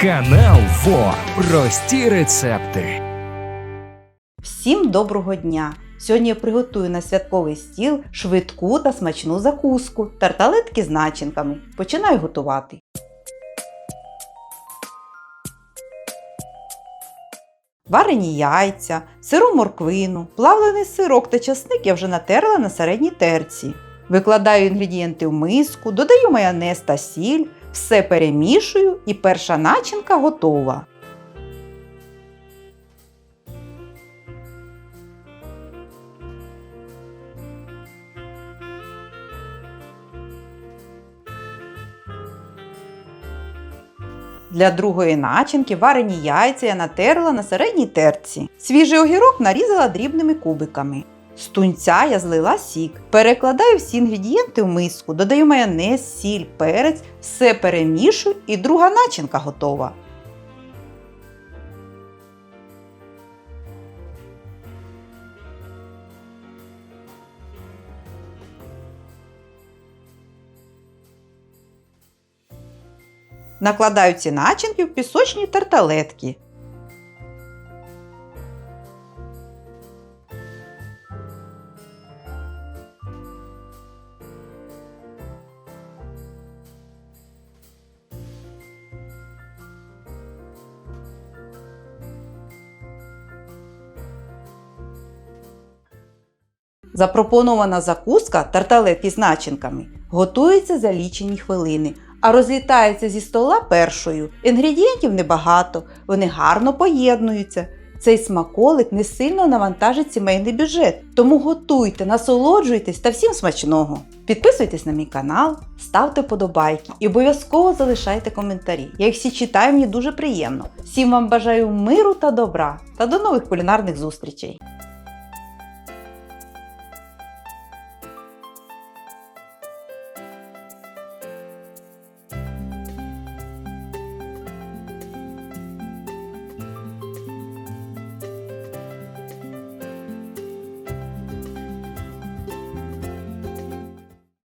Канал ФО. Прості рецепти. Всім доброго дня! Сьогодні я приготую на святковий стіл швидку та смачну закуску тарталетки з начинками. Починаю готувати. Варені яйця, сиру морквину, плавлений сирок та часник я вже натерла на середній терці. Викладаю інгредієнти в миску, додаю майонез та сіль, все перемішую і перша начинка готова. Для другої начинки варені яйця я натерла на середній терці. Свіжий огірок нарізала дрібними кубиками. З тунця я злила сік. Перекладаю всі інгредієнти в миску, додаю майонез, сіль, перець, все перемішую і друга начинка готова. Накладаю ці начинки в пісочні тарталетки. Запропонована закуска тарталетки з начинками готується за лічені хвилини, а розлітається зі стола першою. Інгредієнтів небагато, вони гарно поєднуються. Цей смаколик не сильно навантажить сімейний бюджет, тому готуйте, насолоджуйтесь та всім смачного. Підписуйтесь на мій канал, ставте подобайки і обов'язково залишайте коментарі. Я їх всі читаю, мені дуже приємно. Всім вам бажаю миру та добра та до нових кулінарних зустрічей!